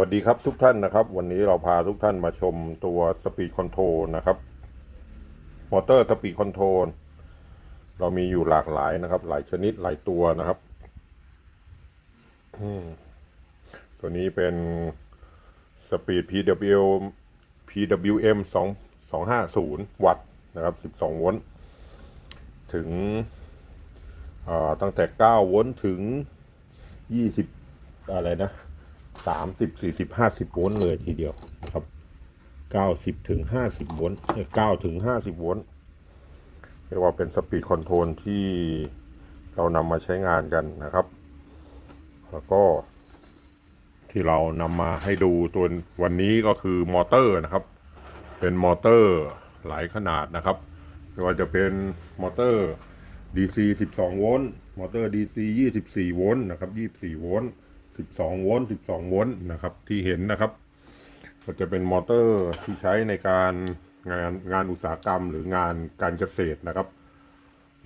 วัสดีครับทุกท่านนะครับ วันนี้เราพาทุกท่านมาชมตัวสปีดคอนโทรลนะครับมอเตอร์สปีดคอนโทรลเรามีอยู่หลากหลายนะครับ หลายชนิดหลายตัวนะครับตัวนี้เป็นสปีด PW PWM 2 250 วัตต์นะครับ 12 โวลต์ถึงตั้งแต่ 9 โวลต์ถึง 20 อะไรนะ สามสิบสี่สิบห้าสิบโวลต์เลยทีเดียวนะครับเก้าสิบถึงห้าสิบโวลต์เก้าถึงห้าสิบโวลต์เรียกว่าเป็นสปีดคอนโทรลที่เรานำมาใช้งานกันนะครับ แล้วก็ที่เรานำมาให้ดูตัววันนี้ก็คือมอเตอร์นะครับ เป็นมอเตอร์หลายขนาดนะครับไม่ว่าจะเป็นมอเตอร์ DC 12 โวลต์ มอเตอร์ DC 24 โวลต์นะครับ 24 โวลต์ 12 โวลต์ 12 โวลต์นะครับ ที่เห็นนะครับ ก็จะเป็นมอเตอร์ที่ใช้ในการงานงานอุตสาหกรรมหรืองานการเกษตรนะครับ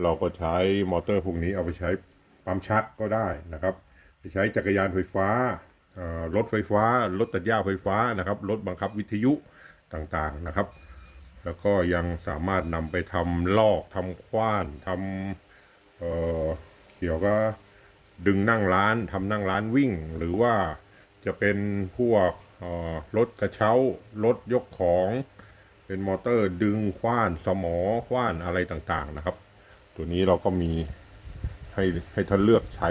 เราก็ใช้มอเตอร์พวกนี้เอาไปใช้ปั๊มชักก็ได้นะครับไปใช้จักรยานไฟฟ้ารถไฟฟ้า รถตัดหญ้าไฟฟ้านะครับ รถบังคับวิทยุต่างๆนะครับ แล้วก็ยังสามารถนำไปทำลอกทำขว้านทำเเกี่ยวกับ ดึงนั่งร้านทำนั่งร้านวิ่ง หรือว่าจะเป็นพวกรถกระเช้ารถยกของ เป็นมอเตอร์ดึงขว้านสมอขว้านอะไรต่างๆนะครับ ตัวนี้เราก็มีให้ให้ท่านเลือกใช้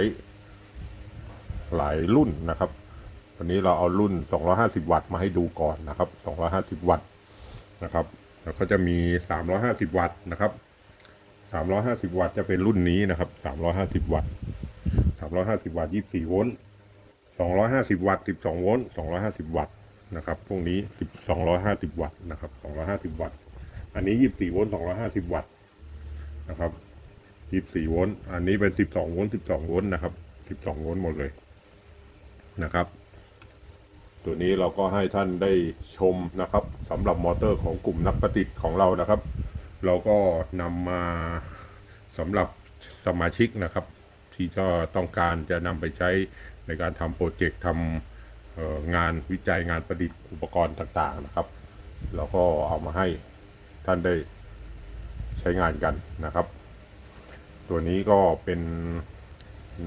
หลายรุ่นนะครับวันนี้เราเอารุ่น 250 วัตต์มาให้ดูก่อนนะครับ 250 วัตต์นะครับ แล้วก็จะมี 350 วัตต์นะครับ 350 วัตต์จะเป็นรุ่นนี้นะครับ 350 วัตต์ 350 วัตต์ 24 โวลต์ 250 วัตต์ 12 โวลต์ 250 วัตต์นะครับ พวกนี้1250 วัตต์นะครับ 250 วัตต์ อันนี้ 24 โวลต์ 250 วัตต์นะครับ 24 โวลต์ อันนี้เป็น 12 โวลต์ 12 โวลต์นะครับ 12 โวลต์หมดเลยนะครับ ตัวนี้เราก็ให้ท่านได้ชมนะครับสำหรับมอเตอร์ของกลุ่มนักประดิษฐ์ของเรานะครับ เราก็นำมาสำหรับสมาชิกนะครับ ที่จะต้องการจะนำไปใช้ในการทำโปรเจกต์ทำงานวิจัยงานประดิษฐ์อุปกรณ์ต่างๆนะครับ เราก็เอามาให้ท่านได้ใช้งานกันนะครับ ตัวนี้ก็เป็น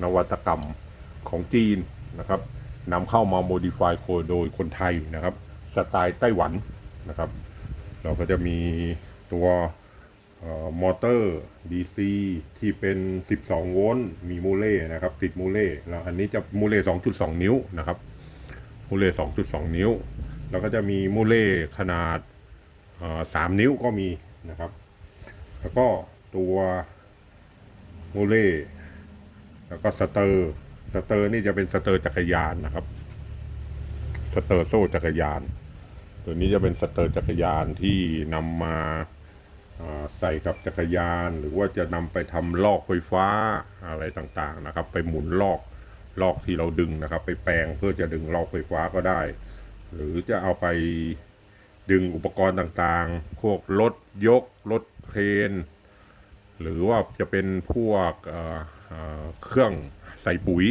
นวัตกรรมของจีนนะครับนำเข้ามาโมดิฟายโคโดยคนไทยนะครับ สไตล์ไต้หวันนะครับ เราก็จะมีตัว มอเตอร์ DC ที่เป็น 12 โวลต์มีมูเล่นะครับติดมูเล่แล้วอันนี้จะมูเล่2.2 นิ้วนะครับมูเล่2.2 นิ้ว แล้วก็จะมีมูเล่ขนาดเอ่อ3นิ้วก็มีนะครับ แล้วก็ตัวมูเล่แล้วก็สเตอร์สเตอร์นี่จะเป็นสเตอร์จักรยานนะครับสเตอร์โซ่จักรยาน ตัวนี้จะเป็นสเตอร์จักรยานที่นำมา ใส่กับจักรยาน หรือว่าจะนำไปทำลอกไฟฟ้าอะไรต่างๆนะครับ ไปหมุนลอกลอกที่เราดึงนะครับ ไปแปลงเพื่อจะดึงลอกไฟฟ้าก็ได้ หรือจะเอาไปดึงอุปกรณ์ต่างๆ พวกรถยกรถเครน หรือว่าจะเป็นพวกเเเครื่องใส่ปุ๋ย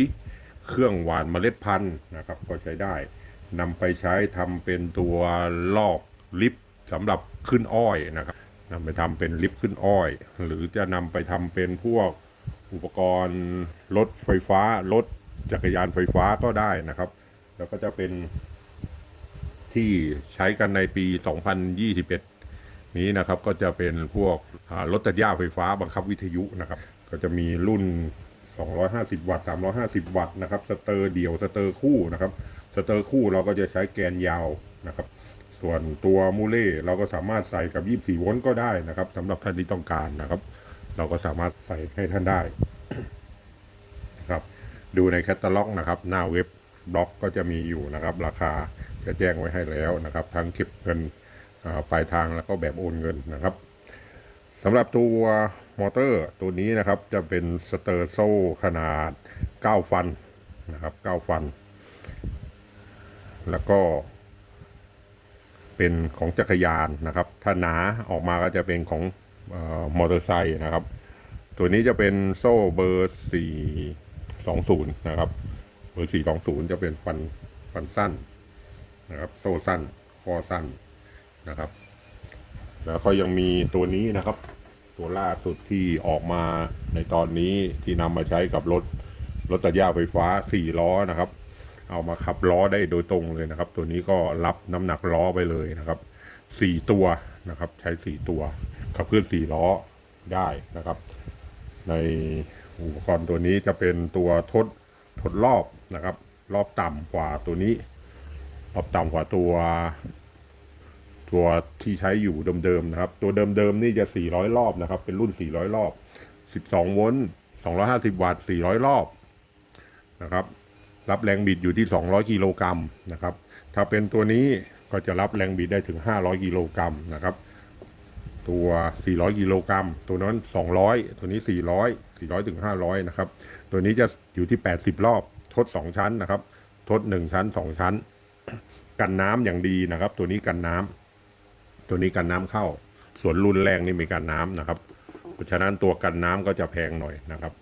เครื่องหว่านเมล็ดพันธุ์นะครับ ก็ใช้ได้นำไปใช้ทำเป็นตัวลอกลิฟต์สำหรับขึ้นอ้อยนะครับ นำไปทำเป็นลิฟต์ขึ้นอ้อย หรือจะนำไปทำเป็นพวกอุปกรณ์รถไฟฟ้ารถจักรยานไฟฟ้าก็ได้นะครับ แล้วก็จะเป็นที่ใช้กันในปี 2021 นี้นะครับก็จะเป็นพวกรถตัดหญ้าไฟฟ้าบังคับวิทยุนะครับ ก็จะมีรุ่น 250 วัตต์ 350 วัตต์นะครับ สเตอร์เดี่ยว สเตอร์คู่นะครับ สเตอร์คู่เราก็จะใช้แกนยาวนะครับ ส่วนตัวมูเล่เราก็สามารถใส่กับ 24 โวลต์ก็ได้นะครับสำหรับท่านที่ต้องการนะครับ เราก็สามารถใส่ให้ท่านได้นะครับดูในแคตตาล็อกนะครับ หน้าเว็บบล็อกก็จะมีอยู่นะครับ ราคาจะแจ้งไว้ให้แล้วนะครับ ทั้งเก็บเงินอ่าปลายทางแล้วก็แบบโอนเงินนะครับสำหรับตัวมอเตอร์ตัวนี้นะครับจะเป็นสเตอร์โซ่ขนาด 9 ฟันนะครับ 9 ฟัน แล้วก็ เป็นของจักรยานนะครับ ถ้าหนาออกมาก็จะเป็นของออมอเตอร์ไซค์นะครับ ตัวนี้จะเป็นโซ่เบอร์ 420 นะครับ เบอร์ 420 จะเป็นฟันฟันสั้นนะครับ โซ่สั้น คอสั้นนะครับ แล้วก็ยังมีตัวนี้นะครับ ตัวล่าสุดที่ออกมาในตอนนี้ที่นำมาใช้กับรถรถตัดหญ้าไฟฟ้าสี่ล้อนะครับ เอามาขับล้อได้โดยตรงเลยนะครับ ตัวนี้ก็รับน้ำหนักล้อไปเลยนะครับสี่ตัวนะครับ ใช้สี่ตัวขับเคลื่อนสี่ล้อได้นะครับ ในอุปกรณ์ตัวนี้จะเป็นตัวทดทดรอบนะครับ รอบต่ำกว่าตัวนี้ รอบต่ำกว่าตัว ตัวที่ใช้อยู่เดิมๆนะครับ ตัวเดิมๆนี่จะ400รอบนะครับ เป็นรุ่น400รอบ12โวลต์250วัตต์400รอบนะครับ รับแรงบิดอยู่ที่ 200 กิโลกรัมนะครับ ถ้าเป็นตัวนี้ก็จะรับแรงบิดได้ถึง 500 กิโลกรัมนะครับ ตัว 400 กิโลกรัม ตัวนั้น 200 ตัวนี้ 400 400 ถึง 500 นะครับ ตัวนี้จะอยู่ที่ 80 รอบ ทด 2 ชั้นนะครับ ทด 1 ชั้น 2 ชั้น กันน้ำอย่างดีนะครับ ตัวนี้กันน้ำ ตัวนี้กันน้ำเข้า ส่วนรุนแรงนี่มีกันน้ำนะครับ เพราะฉะนั้นตัวกันน้ำก็จะแพงหน่อยนะครับ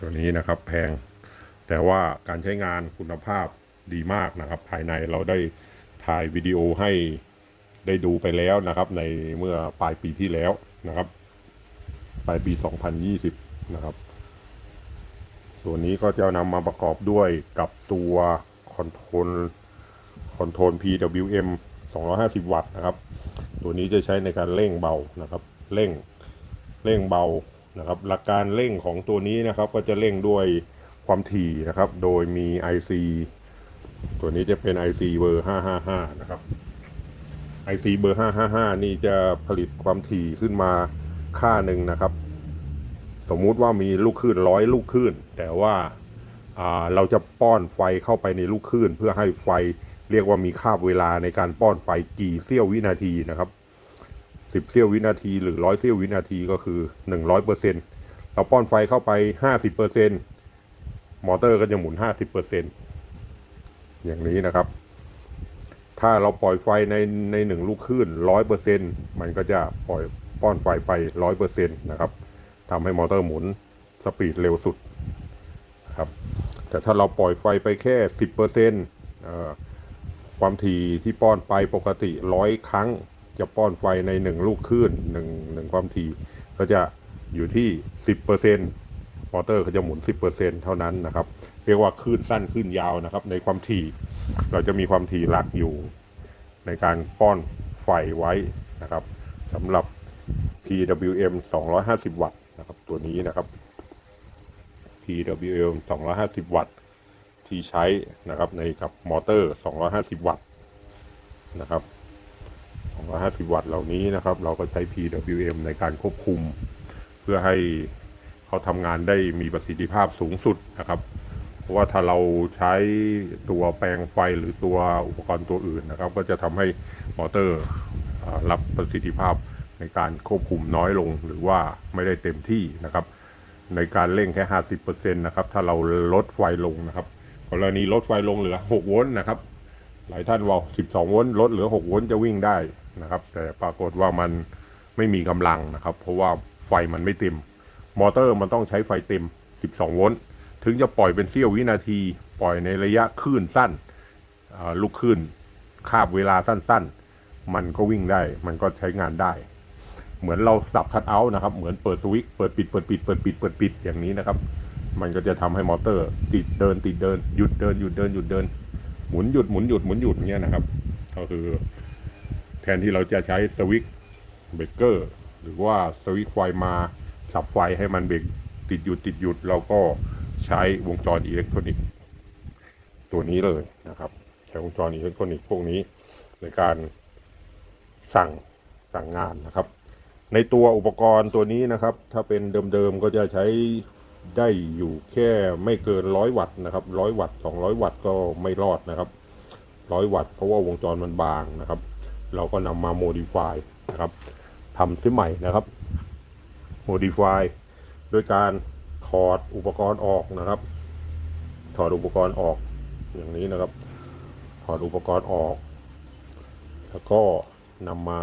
ตัวนี้นะครับแพง แต่ว่าการใช้งานคุณภาพดีมากนะครับ ภายในเราได้ถ่ายวิดีโอให้ได้ดูไปแล้วนะครับ ในเมื่อปลายปีที่แล้วนะครับ ปลายปี 2020 นะครับตัวนี้ก็จะนำมาประกอบด้วยกับตัวคอนโทรลคอนโทรล PWM 250 วัตต์นะครับ ตัวนี้จะใช้ในการเร่งเบานะครับเร่งเร่งเบานะครับ หลักการเร่งของตัวนี้นะครับ ก็จะเร่งด้วย ความถี่นะครับ โดยมี IC ตัวนี้จะเป็น IC เบอร์ 555 นะครับ IC เบอร์ 555 นี่จะผลิตความถี่ขึ้นมาค่าหนึ่งนะครับ สมมุติว่ามีลูกคลื่นร้อยลูกคลื่น แต่ว่าาเราจะป้อนไฟเข้าไปในลูกคลื่น เพื่อให้ไฟเรียกว่ามีคาบเวลาในการป้อนไฟกี่เสี้ยววินาทีนะครับสิบเสี้ยววินาที หรือร้อยเสี้ยววินาทีก็คือหนึ่งร้อยเปอร์เซ็นเราป้อนไฟเข้าไปห้าสิบเปอร์เซ็น มอเตอร์ก็จะหมุน 50%อย่างนี้นะครับ ถ้าเราปล่อยไฟในในหนึ่งลูกคลื่น100%มันก็จะปล่อยป้อนไฟไป 100%นะครับทำให้มอเตอร์หมุนสปีดเร็วสุดครับ แต่ถ้าเราปล่อยไฟไปแค่ 10%ความถี่ที่ป้อนไปปกติ 100 ครั้ง จะป้อนไฟใน 1 ลูกคลื่น1 1ความถี่ก็จะอยู่ที่ 10% มอเตอร์เขาจะหมุนสิบเปอร์เซ็นต์เท่านั้นนะครับ เรียกว่าคลื่นสั้นคลื่นยาวนะครับ ในความถี่เราจะมีความถี่หลักอยู่ ในการป้อนไฟไว้นะครับสำหรับ PWM 250 วัตต์นะครับ ตัวนี้นะครับ PWM 250 วัตต์ ที่ใช้นะครับในกับมอเตอร์ 250 วัตต์นะครับ 250 วัตต์เหล่านี้นะครับ เราก็ใช้ PWM ในการควบคุม เพื่อให้ เขาทำงานได้มีประสิทธิภาพสูงสุดนะครับ เพราะว่าถ้าเราใช้ตัวแปลงไฟหรือตัวอุปกรณ์ตัวอื่นนะครับ ก็จะทำให้มอเตอร์รับประสิทธิภาพในการควบคุมน้อยลงหรือว่าไม่ได้เต็มที่นะครับ ในการเร่งแค่ 50%นะครับ ถ้าเราลดไฟลงนะครับกรณีลดไฟลงเหลือ 6 โวลต์นะครับ หลายท่านบอก12 โวลต์ลดเหลือ 6 โวลต์จะวิ่งได้นะครับ แต่ปรากฏว่ามันไม่มีกำลังนะครับ เพราะว่าไฟมันไม่เต็ม มอเตอร์มันต้องใช้ไฟเต็ม 12 โวลต์ ถึงจะปล่อยเป็นเสี้ยววินาที ปล่อยในระยะคลื่นสั้นลูกคลื่นคาบเวลาสั้นๆ มันก็วิ่งได้ มันก็ใช้งานได้ เหมือนเราสับคัทเอาท์นะครับ เหมือนเปิดสวิตช์เปิดปิดเปิดปิดเปิดปิดเปิดปิดอย่างนี้นะครับ มันก็จะทำให้มอเตอร์ ติดเดินติดเดินหยุดเดินหยุดเดินหยุดเดินหมุนหยุดหมุนหยุดหมุนหยุดอย่างเงี้ยนะครับ ก็คือ แทนที่เราจะใช้สวิตช์เบรกเกอร์หรือว่าสวิตช์ไฟมา สับไฟให้มันเบรกติดหยุดติดหยุดเราก็ใช้วงจรอิเล็กทรอนิกส์ตัวนี้เลยนะครับ ใช้วงจรอิเล็กทรอนิกส์พวกนี้ในการสั่งสั่งงานนะครับ ในตัวอุปกรณ์ตัวนี้นะครับ ถ้าเป็นเดิมๆก็จะใช้ได้อยู่แค่ไม่เกินร้อยวัตต์นะครับร้อยวัตต์สองร้อยวัตต์ก็ไม่รอดนะครับร้อยวัตต์เพราะว่าวงจรมันบางนะครับ เราก็นำมาโมดิฟายนะครับทำซิใหม่นะครับ โมดิฟายโดยการถอดอุปกรณ์ออกนะครับ ถอดอุปกรณ์ออกอย่างนี้นะครับ ถอดอุปกรณ์ออก แล้วก็นำมา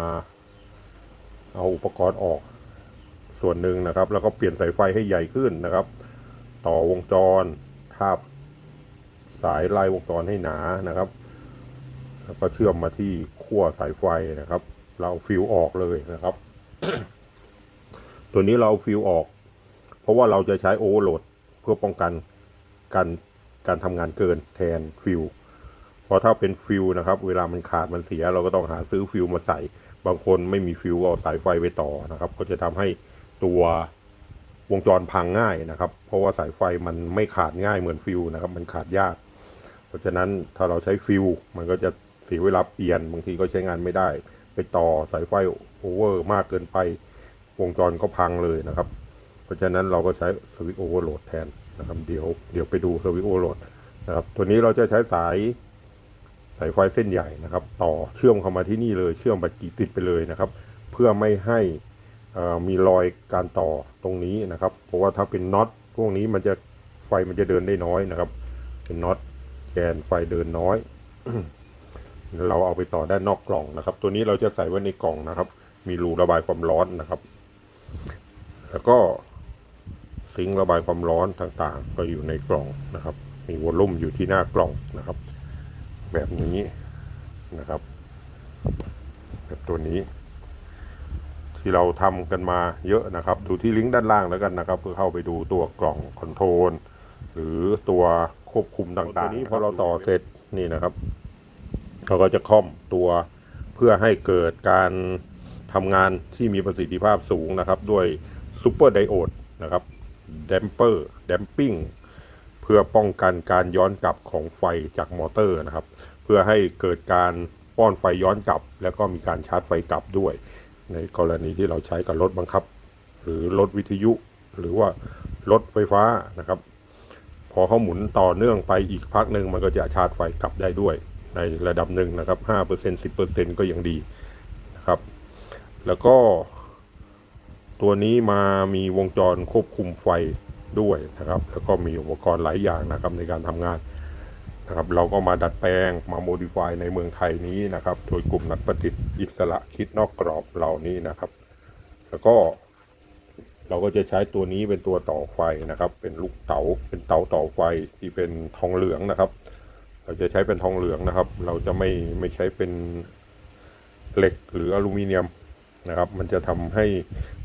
เอาอุปกรณ์ออกส่วนหนึ่งนะครับ แล้วก็เปลี่ยนสายไฟให้ใหญ่ขึ้นนะครับ ต่อวงจรทาบสายลายวงจรให้หนานะครับ แล้วก็เชื่อมมาที่ขั้วสายไฟนะครับ เราฟิวออกเลยนะครับ ตัวนี้เราฟิวออก เพราะว่าเราจะใช้โอเวอร์โหลดเพื่อป้องกันการการทำงานเกินแทนฟิวเพราะถ้าเป็นฟิวนะครับ เวลามันขาดมันเสีย เราก็ต้องหาซื้อฟิวมาใส่ บางคนไม่มีฟิวก็เอาสายไฟไปต่อนะครับ ก็จะทำให้ตัววงจรพังง่ายนะครับ เพราะว่าสายไฟมันไม่ขาดง่ายเหมือนฟิวนะครับ มันขาดยาก เพราะฉะนั้นถ้าเราใช้ฟิวมันก็จะเสียเวลาเปลี่ยนบางทีก็ใช้งานไม่ได้ ไปต่อสายไฟโอเวอร์มากเกินไป วงจรก็พังเลยนะครับ เพราะฉะนั้นเราก็ใช้สวิตช์โอเวอร์โหลดแทนนะครับ เดี๋ยวเดี๋ยวไปดูสวิตช์โอเวอร์โหลดนะครับ ตัวนี้เราจะใช้สายสายไฟเส้นใหญ่นะครับ ต่อเชื่อมเข้ามาที่นี่เลย เชื่อมบัตรกีติดไปเลยนะครับ เพื่อไม่ให้อ่อมีรอยการต่อตรงนี้นะครับ เพราะว่าถ้าเป็นน็อตพวกนี้มันจะไฟมันจะเดินได้น้อยนะครับ เป็นน็อตแกนไฟเดินน้อย เราเอาไปต่อด้านนอกกล่องนะครับ ตัวนี้เราจะใส่ไว้ในกล่องนะครับ มีรูระบายความร้อนนะครับ แล้วก็ซิงค์ระบายความร้อนต่างๆ ก็อยู่ในกล่องนะครับ มีวอลลุ่มอยู่ที่หน้ากล่องนะครับ แบบนี้นะครับ แบบตัวนี้ ที่เราทำกันมาเยอะนะครับ ดูที่ลิงก์ด้านล่างแล้วกันนะครับเพื่อเข้าไปดูตัวกล่องคอนโทรลหรือตัวควบคุมต่างๆนี้พอเราต่อเสร็จนี่นะครับเราก็จะค่อมตัวเพื่อให้เกิดการ ทำงานที่มีประสิทธิภาพสูงนะครับ ด้วยซูเปอร์ไดโอดนะครับดมเปอร์ดมปิ้งเพื่อป้องกันการย้อนกลับของไฟจากมอเตอร์นะครับ เพื่อให้เกิดการป้อนไฟย้อนกลับ แล้วก็มีการชาร์จไฟกลับด้วย ในกรณีที่เราใช้กับรถบังคับ หรือรถวิทยุ หรือว่ารถไฟฟ้านะครับ พอเขาหมุนต่อเนื่องไปอีกพักหนึ่งมันก็จะชาร์จไฟกลับได้ด้วย ในระดับหนึ่งนะครับห้าเปอร์เซ็นสิบเปอร์เซ็นก็ยังดีนะครับ แล้วก็ ตัวนี้มามีวงจรควบคุมไฟด้วยนะครับ แล้วก็มีอุปกรณ์หลายอย่างนะครับในการทำงานนะครับ เราก็มาดัดแปลงมาโมดิฟายในเมืองไทยนี้นะครับ โดยกลุ่มนักประดิษฐ์อิสระคิดนอกกรอบเหล่านี้นะครับ แล้วก็เราก็จะใช้ตัวนี้เป็นตัวต่อไฟนะครับ เป็นลูกเต๋าเป็นเตาต่อไฟที่เป็นทองเหลืองนะครับ เราจะใช้เป็นทองเหลืองนะครับ เราจะไม่ไม่ใช้เป็นเหล็กหรืออลูมิเนียม นะครับ มันจะทำให้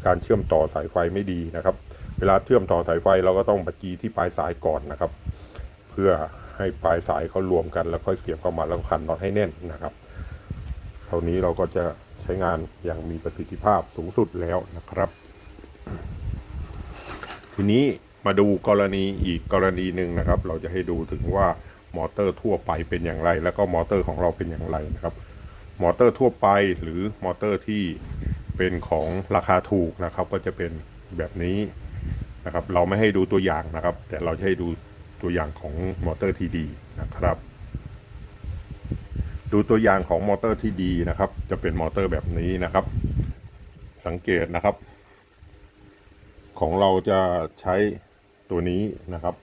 การเชื่อมต่อสายไฟไม่ดีนะครับ เวลาเชื่อมต่อสายไฟเราก็ต้องบัดจีที่ปลายสายก่อนนะครับ เพื่อให้ปลายสายเขารวมกัน แล้วค่อยเสียบเข้ามาแล้วขันน็อตให้แน่นนะครับเท่านี้เราก็จะใช้งานอย่างมีประสิทธิภาพสูงสุดแล้วนะครับ ทีนี้มาดูกรณีอีกกรณีหนึ่งนะครับ เราจะให้ดูถึงว่ามอเตอร์ทั่วไปเป็นอย่างไร แล้วก็มอเตอร์ของเราเป็นอย่างไรนะครับ มอเตอร์ทั่วไปหรือมอเตอร์ที่ เป็นของราคาถูกนะครับก็จะเป็นแบบนี้นะครับ เราไม่ให้ดูตัวอย่างนะครับ แต่เราจะให้ดูตัวอย่างของมอเตอร์ที่ดีนะครับ ดูตัวอย่างของมอเตอร์ที่ดีนะครับ จะเป็นมอเตอร์แบบนี้นะครับ สังเกตนะครับ ของเราจะใช้ตัวนี้นะครับ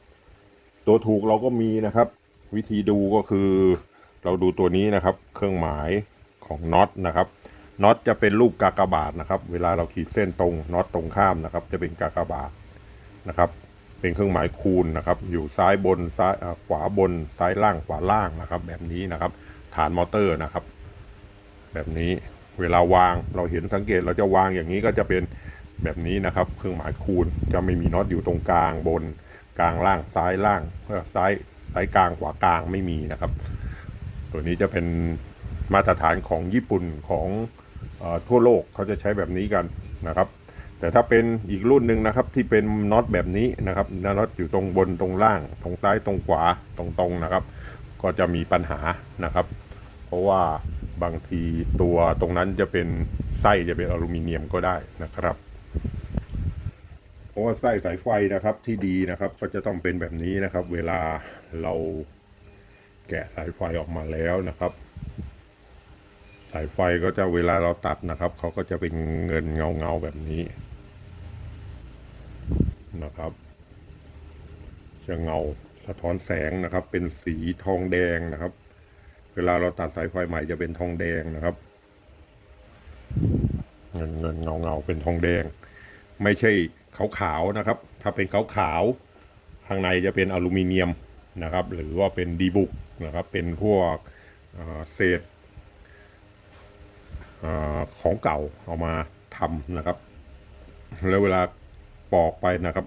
ตัวถูกเราก็มีนะครับ วิธีดูก็คือ เราดูตัวนี้นะครับ เครื่องหมายของน็อตนะครับ น็อตจะเป็นรูปกากบาทนะครับ เวลาเราขีดเส้นตรงน็อตตรงข้ามนะครับ จะเป็นกากบาทนะครับ เป็นเครื่องหมายคูณนะครับ อยู่ซ้ายบนซ้ายขวาบนซ้ายล่างขวาล่างนะครับ แบบนี้นะครับ ฐานมอเตอร์นะครับ แบบนี้เวลาวางเราเห็นสังเกตเราจะวางอย่างนี้ก็จะเป็นแบบนี้นะครับ เครื่องหมายคูณจะไม่มีน็อตอยู่ตรงกลางบนกลางล่างซ้ายล่างเพื่อซ้ายซ้ายกลางขวากลางไม่มีนะครับ ตัวนี้จะเป็นมาตรฐานของญี่ปุ่นของ ทั่วโลกเขาจะใช้แบบนี้กันนะครับ แต่ถ้าเป็นอีกรุ่นหนึ่งนะครับที่เป็นน็อตแบบนี้นะครับน็อตอยู่ตรงบนตรงล่าง ตรงซ้ายตรงขวาตรงตรงๆนะครับ ก็จะมีปัญหานะครับ เพราะว่าบางทีตัวตรงนั้นจะเป็นไส้จะเป็นอลูมิเนียมก็ได้นะครับเพราะว่าไส้สายไฟนะครับที่ดีนะครับ ก็จะต้องเป็นแบบนี้นะครับ เวลาเราแกะสายไฟออกมาแล้วนะครับ สายไฟก็จะเวลาเราตัดนะครับ เขาก็จะเป็นเงินเงาเงาแบบนี้นะครับ จะเงาสะท้อนแสงนะครับ เป็นสีทองแดงนะครับ เวลาเราตัดสายไฟใหม่จะเป็นทองแดงนะครับ เงินเงินเงาเงาเป็นทองแดง ไม่ใช่ขาวขาวนะครับ ถ้าเป็นขาวขาวข้างในจะเป็นอลูมิเนียมนะครับ หรือว่าเป็นดีบุกนะครับ เป็นพวกเศษ อของเก่าเอามาทำนะครับ แล้วเวลาปอกไปนะครับ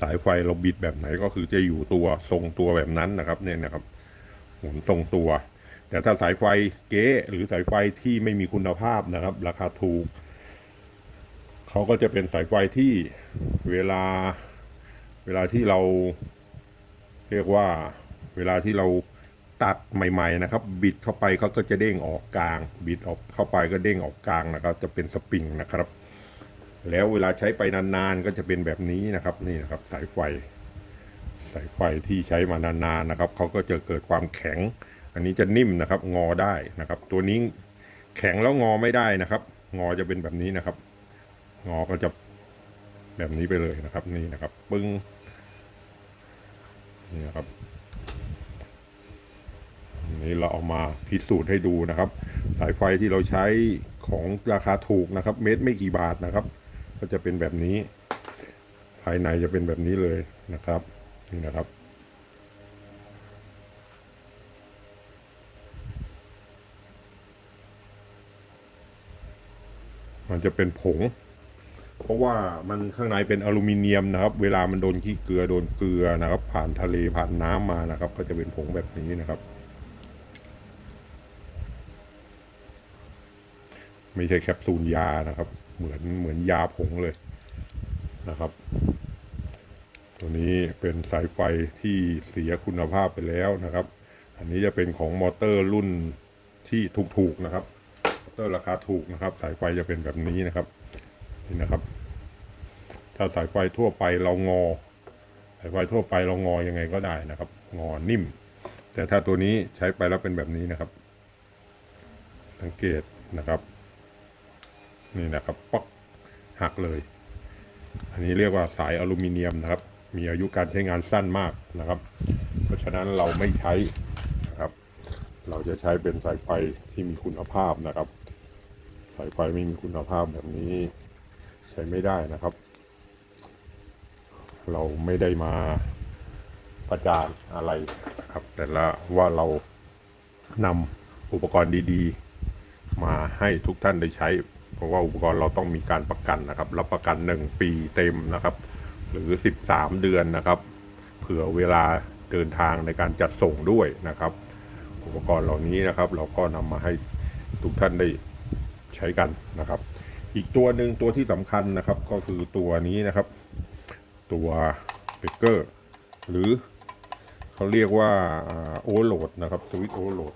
สายไฟเราบิดแบบไหนก็คือจะอยู่ตัวทรงตัวแบบนั้นนะครับ เนี่ยนะครับหมุนทรงตัว แต่ถ้าสายไฟเก๊หรือสายไฟที่ไม่มีคุณภาพนะครับ ราคาถูกเขาก็จะเป็นสายไฟที่เวลาเวลาที่เรา เรียกว่าเวลาที่เรา ตัดใหม่ๆนะครับ บิดเข้าไปเขาก็จะเด้งออกกลาง บิดออกเข้าไปก็เด้งออกกลางนะครับ จะเป็นสปริงนะครับ แล้วเวลาใช้ไปนานๆก็จะเป็นแบบนี้นะครับนี่นะครับ สายไฟ สายไฟที่ใช้มานานๆนะครับเขาก็จะเกิดความแข็ง อันนี้จะนิ่มนะครับ งอได้นะครับ ตัวนี้แข็งแล้วงอไม่ได้นะครับ งอจะเป็นแบบนี้นะครับ งอก็จะแบบนี้ไปเลยนะครับ นี่นะครับ ปึ้งนี่นะครับ นี้เราเอามาพิสูจน์ให้ดูนะครับ สายไฟที่เราใช้ของราคาถูกนะครับ เม็ดไม่กี่บาทนะครับ ก็จะเป็นแบบนี้ ภายในจะเป็นแบบนี้เลยนะครับนี่นะครับมันจะเป็นผง เพราะว่ามันข้างในเป็นอลูมิเนียมนะครับ เวลามันโดนขี้เกลือโดนเกลือนะครับ ผ่านทะเลผ่านน้ำมานะครับ ก็จะเป็นผงแบบนี้นะครับ ไม่ใช่แคปซูลยานะครับ เหมือนเหมือนยาผงเลยนะครับ ตัวนี้เป็นสายไฟที่เสียคุณภาพไปแล้วนะครับ อันนี้จะเป็นของมอเตอร์รุ่นที่ถูกๆนะครับมอเตอร์ราคาถูกนะครับ สายไฟจะเป็นแบบนี้นะครับนี่นะครับ ถ้าสายไฟทั่วไปเรางอ สายไฟทั่วไปเรางอยังไงก็ได้นะครับ งอนิ่ม แต่ถ้าตัวนี้ใช้ไปแล้วเป็นแบบนี้นะครับ สังเกตนะครับ นี่นะครับป๊อกหักเลย อันนี้เรียกว่าสายอลูมิเนียมนะครับ มีอายุการใช้งานสั้นมากนะครับ เพราะฉะนั้นเราไม่ใช้นะครับ เราจะใช้เป็นสายไฟที่มีคุณภาพนะครับ สายไฟไม่มีคุณภาพแบบนี้ใช้ไม่ได้นะครับ เราไม่ได้มาประจานอะไรนะครับ แต่ละว่าเรานำอุปกรณ์ดี ๆ มาให้ทุกท่านได้ใช้ เพราะว่าอุปกรณ์เราต้องมีการประกันนะครับ รับประกัน 1 ปีเต็มนะครับ หรือ 13 เดือนนะครับ เผื่อเวลาเดินทางในการจัดส่งด้วยนะครับ อุปกรณ์เหล่านี้นะครับ เราก็นำมาให้ทุกท่านได้ใช้กันนะครับ อีกตัวหนึ่งตัวที่สำคัญนะครับ ก็คือตัวนี้นะครับ ตัวเบเกอร์หรือเขาเรียกว่าโอเวอร์โหลดนะครับสวิตโอเวอร์โหลด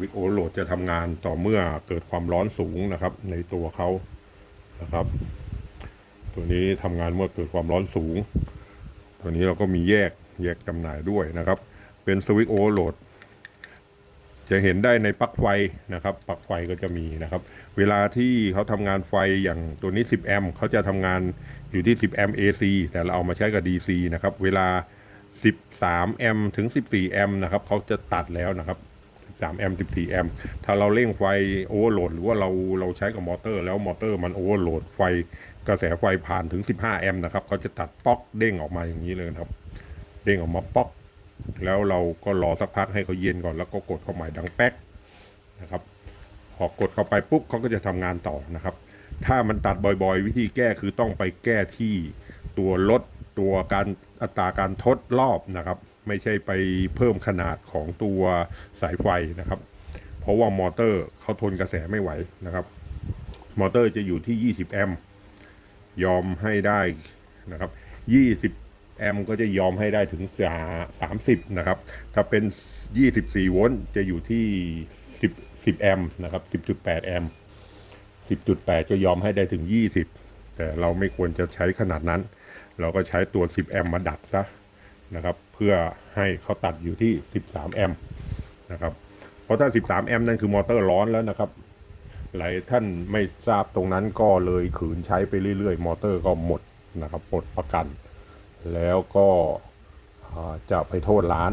วิตช์โอเวอร์โหลดจะทำงานต่อเมื่อเกิดความร้อนสูงนะครับ ในตัวเขานะครับ ตัวนี้ทำงานเมื่อเกิดความร้อนสูง ตัวนี้เราก็มีแยกแยกจำหน่ายด้วยนะครับ เป็นสวิตช์โอเวอร์โหลดจะเห็นได้ในปลั๊กไฟนะครับปลั๊กไฟก็จะมีนะครับ เวลาที่เขาทำงานไฟอย่างตัวนี้ 10 แอมป์เขาจะทำงานอยู่ที่ 10 แอมป์ AC แต่เราเอามาใช้กับ DC นะครับ เวลา 13 แอมป์ถึง 14 แอมป์นะครับเขาจะตัดแล้วนะครับ 3แอมป์14แอมป์ถ้าเราเร่งไฟโอเวอร์โหลดหรือว่าเราเราใช้กับมอเตอร์ แล้วมอเตอร์มันโอเวอร์โหลดไฟกระแสไฟผ่านถึง 15แอมป์นะครับเขาจะตัดป๊อกเด้งออกมาอย่างนี้เลยครับ เด้งออกมาป๊อก แล้วเราก็รอสักพักให้เขาเย็นก่อนแล้วก็กดเข้าใหม่ดังแป๊กนะครับพอกดเข้าไปปุ๊บเขาก็จะทำงานต่อนะครับ ถ้ามันตัดบ่อยๆ วิธีแก้คือต้องไปแก้ที่ตัวลดตัวการอัตราการทดรอบนะครับ ไม่ใช่ไปเพิ่มขนาดของตัวสายไฟนะครับ เพราะว่ามอเตอร์เขาทนกระแสไม่ไหวนะครับ มอเตอร์จะอยู่ที่ 20 แอมป์ยอมให้ได้นะครับ 20 แอมป์ก็จะยอมให้ได้ถึง 30 นะครับ ถ้าเป็น 24 โวลต์จะอยู่ที่ 10 10 แอมป์นะครับ 10.8 แอมป์ 10.8 จะยอมให้ได้ถึง 20 แต่เราไม่ควรจะใช้ขนาดนั้น เราก็ใช้ตัว 10 แอมป์มาดักซะนะครับ เพื่อให้เขาตัดอยู่ที่ 13 แอมป์นะครับ เพราะถ้า 13 แอมป์นั่นคือมอเตอร์ร้อนแล้วนะครับ หลายท่านไม่ทราบตรงนั้นก็เลยขืนใช้ไปเรื่อยๆ มอเตอร์ก็หมดนะครับหมดประกัน แล้วก็จะไปโทษร้าน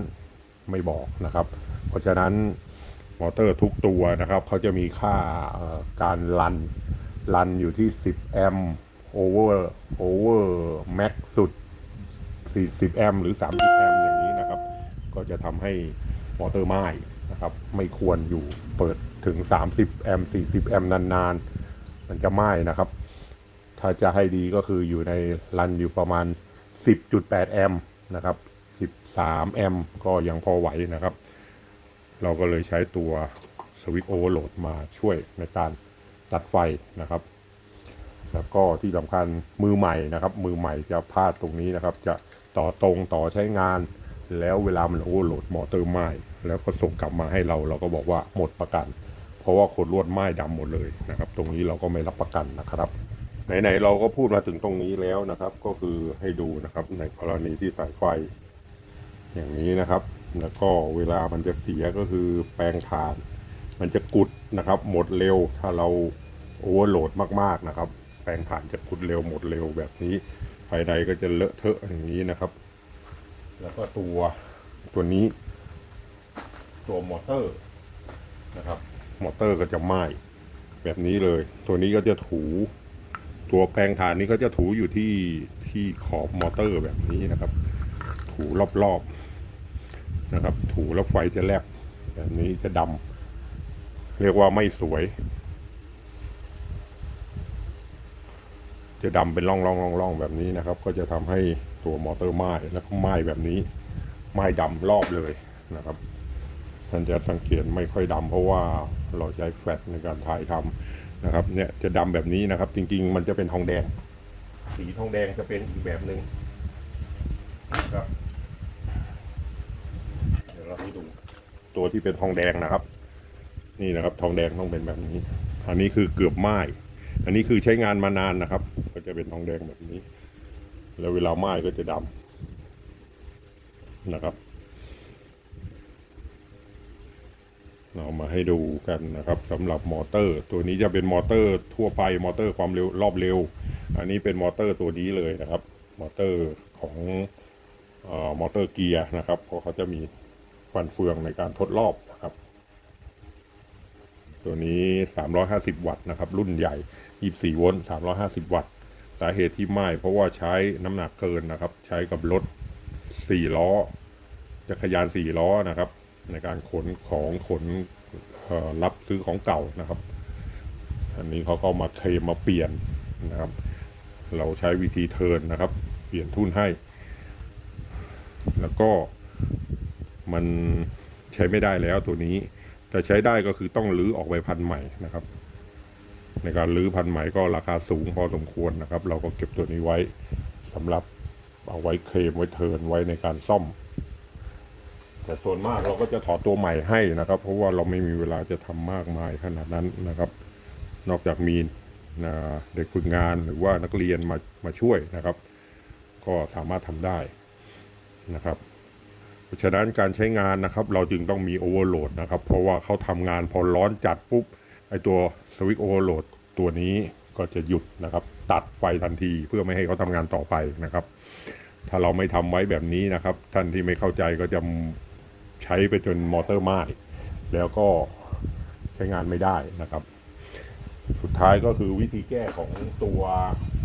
ไม่บอกนะครับ เพราะฉะนั้นมอเตอร์ทุกตัวนะครับเขาจะมีค่าการรันรันอยู่ที่ 10 แอมป์โอเวอร์โอเวอร์แม็กสุด 40 แอมป์หรือ 30 แอมป์อย่างนี้นะครับ ก็จะทำให้มอเตอร์ไม้นะครับ ไม่ควรอยู่เปิดถึง 30 แอมป์40 แอมป์นานๆ มันจะไหม้นะครับ ถ้าจะให้ดีก็คืออยู่ในรันอยู่ประมาณ 10.8 แอมป์นะครับ 13 แอมป์ก็ยังพอไหวนะครับ เราก็เลยใช้ตัวสวิตช์โอเวอร์โหลดมาช่วยในการตัดไฟนะครับ แล้วก็ที่สำคัญมือใหม่นะครับ มือใหม่จะพลาดตรงนี้นะครับ จะ ต่อตรงต่อใช้งาน แล้วเวลามันโอเวอร์โหลดมอเตอร์ไหม้แล้วก็ส่งกลับมาให้เราเราก็บอกว่าหมดประกัน เพราะว่าขดลวดไหม้ดำหมดเลยนะครับ ตรงนี้เราก็ไม่รับประกันนะครับไหนๆเราก็พูดมาถึงตรงนี้แล้วนะครับ ก็คือให้ดูนะครับ ในกรณีที่สายไฟ อย่างนี้นะครับ แล้วก็เวลามันจะเสียก็คือแปลงถ่าน มันจะกุดนะครับ หมดเร็วถ้าเราโอเวอร์โหลดมากๆนะครับ แปลงถ่านจะกุดเร็วหมดเร็วแบบนี้ ภายในก็จะเลอะเทอะอย่างนี้นะครับ แล้วก็ตัวตัวนี้ ตัวมอเตอร์นะครับ มอเตอร์ก็จะไหม้แบบนี้เลย ตัวนี้ก็จะถูตัวแปลงถ่านนี้ก็จะถูอยู่ที่ที่ขอบมอเตอร์แบบนี้นะครับ ถูรอบๆนะครับ ถูแล้วไฟจะแลบแบบนี้จะดำเรียกว่าไม่สวย จะดำเป็นร่องร่องร่องร่องแบบนี้นะครับ ก็จะทำให้ตัวมอเตอร์ไหม้แล้วก็ไหม้แบบนี้ไหม้ดำรอบเลยนะครับท่านจะสังเกตไม่ค่อยดำเพราะว่าเราใช้แฟลชในการถ่ายทำนะครับ เนี่ยจะดำแบบนี้นะครับ จริง ๆ มันจะเป็นทองแดง สีทองแดงจะเป็นอีกแบบหนึ่งนะครับเดี๋ยวเราให้ดูตัวที่เป็นทองแดงนะครับ นี่นะครับ ทองแดงต้องเป็นแบบนี้ อันนี้คือเกือบไหม้ อันนี้คือใช้งานมานานนะครับ ก็จะเป็นทองแดงแบบนี้ แล้วเวลาไหม้ก็จะดำนะครับ เรามาให้ดูกันนะครับสำหรับมอเตอร์ ตัวนี้จะเป็นมอเตอร์ทั่วไปมอเตอร์ความเร็วรอบเร็ว อันนี้เป็นมอเตอร์ตัวนี้เลยนะครับ มอเตอร์ของออมอเตอร์เกียร์นะครับ เพราะเขาจะมีฟันเฟืองในการทดรอบนะครับ ตัวนี้ 350 วัตต์นะครับ รุ่นใหญ่ 24 โวลต์ 350 วัตต์ สาเหตุที่ไหม้เพราะว่าใช้น้ำหนักเกินนะครับ ใช้กับรถ 4 ล้อ จักรยาน 4 ล้อนะครับ ในการขนของขนรับซื้อของเก่านะครับ อันนี้เขาก็มาเคลมมาเปลี่ยนนะครับ เราใช้วิธีเทินนะครับ เปลี่ยนทุ่นให้ แล้วก็มันใช้ไม่ได้แล้วตัวนี้จะใช้ได้ก็คือต้องรื้อออกไปพันใหม่นะครับ ในการรื้อพันใหม่ก็ราคาสูงพอสมควรนะครับ เราก็เก็บตัวนี้ไว้สำหรับเอาไว้เคลมไว้เทินไว้ในการซ่อม แต่ส่วนมากเราก็จะถอดตัวใหม่ให้นะครับ เพราะว่าเราไม่มีเวลาจะทำมากมายขนาดนั้นนะครับ นอกจากมีนะเด็กฝึกงานหรือว่านักเรียนมามาช่วยนะครับ ก็สามารถทำได้นะครับเพราะฉะนั้นการใช้งานนะครับ เราจึงต้องมีโอเวอร์โหลดนะครับ เพราะว่าเขาทำงานพอร้อนจัดปุ๊บ ไอตัวสวิตช์โอเวอร์โหลดตัวนี้ก็จะหยุดนะครับ ตัดไฟทันทีเพื่อไม่ให้เขาทำงานต่อไปนะครับ ถ้าเราไม่ทำไว้แบบนี้นะครับ ท่านที่ไม่เข้าใจก็จะใช้ไปจนมอเตอร์ไหม้แล้วก็ใช้งานไม่ได้นะครับ สุดท้ายก็คือวิธีแก้ของตัว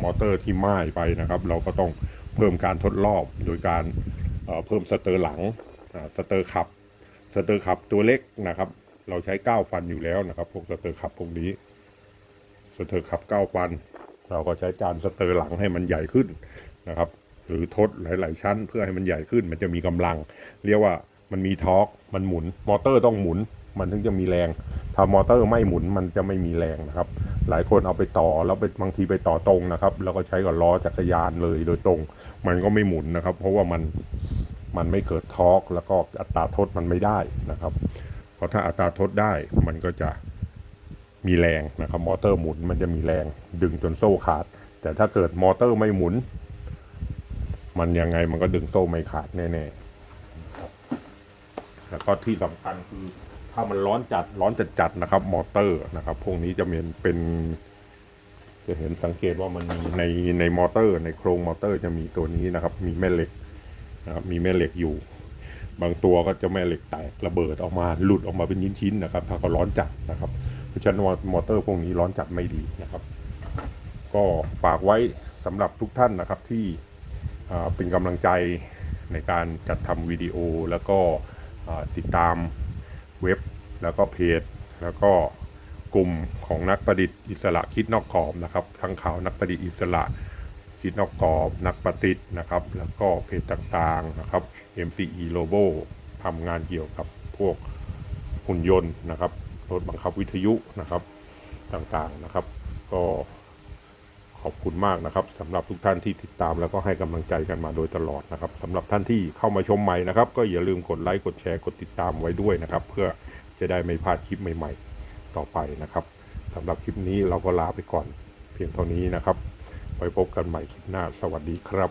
มอเตอร์ที่ไหม้ไปนะครับ เราก็ต้องเพิ่มการทดรอบโดยการเอ่อเพิ่มสเตอร์หลังสเตอร์ขับสเตอร์ขับตัวเล็กนะครับ เราใช้ 9 ฟันอยู่แล้วนะครับ พวกสเตอร์ขับพวกนี้สเตอร์ขับ 9 ฟัน เราก็ใช้จานสเตอร์หลังให้มันใหญ่ขึ้นนะครับ หรือทดหลาย ๆ ชั้น เพื่อให้มันใหญ่ขึ้น มันจะมีกำลัง เรียกว่ามันมีทอร์กมันหมุน มอเตอร์ต้องหมุน มันถึงจะมีแรง ถ้ามอเตอร์ไม่หมุนมันจะไม่มีแรงนะครับ หลายคนเอาไปต่อแล้วไปบางทีไปต่อตรงนะครับ แล้วก็ใช้กับล้อจักรยานเลยโดยตรง มันก็ไม่หมุนนะครับ เพราะว่ามันมันไม่เกิดทอร์กแล้วก็อัตราทดมันไม่ได้นะครับ เพราะถ้าอัตราทดได้มันก็จะมีแรงนะครับ มอเตอร์หมุนมันจะมีแรงดึงจนโซ่ขาด แต่ถ้าเกิดมอเตอร์ไม่หมุน มันยังไงมันก็ดึงโซ่ไม่ขาดแน่ๆแล้วก็ที่สำคัญคือถ้ามันร้อนจัดร้อนจัดจัดๆนะครับ มอเตอร์นะครับ พวกนี้จะเป็นเป็นจะเห็นสังเกตว่ามันมีในในมอเตอร์ ในโครงมอเตอร์จะมีตัวนี้นะครับ มีแม่เหล็กนะครับมีแม่เหล็กอยู่ บางตัวก็จะแม่เหล็กแตกระเบิดออกมาหลุดออกมาเป็นชิ้นๆนะครับ ถ้าเขาร้อนจัดนะครับ เพราะฉะนั้นมอเตอร์พวกนี้ร้อนจัดไม่ดีนะครับ ก็ฝากไว้สำหรับทุกท่านนะครับที่เป็นกำลังใจในการจัดทำวิดีโอแล้วก็ติดตามเว็บแล้วก็เพจ แล้วก็กลุ่มของนักประดิษฐ์อิสระคิดนอกกรอบนะครับทั้งข่าวนักประดิษฐ์อิสระ คิดนอกกรอบ นักประดิษฐ์นะครับ แล้วก็เพจต่างๆนะครับ MCE Lobo ทำงานเกี่ยวกับพวกหุ่นยนต์นะครับ รถบังคับวิทยุนะครับต่างๆนะครับ ก็ขอบคุณมากนะครับสำหรับทุกท่านที่ติดตามแล้วก็ให้กำลังใจกันมาโดยตลอดนะครับสำหรับท่านที่เข้ามาชมใหม่นะครับ ก็อย่าลืมกดไลค์กดแชร์กดติดตามไว้ด้วยนะครับ เพื่อจะได้ไม่พลาดคลิปใหม่ ๆ ต่อไปนะครับสำหรับคลิปนี้เราก็ลาไปก่อน เพียงเท่านี้นะครับ ไปพบกันใหม่คลิปหน้า สวัสดีครับ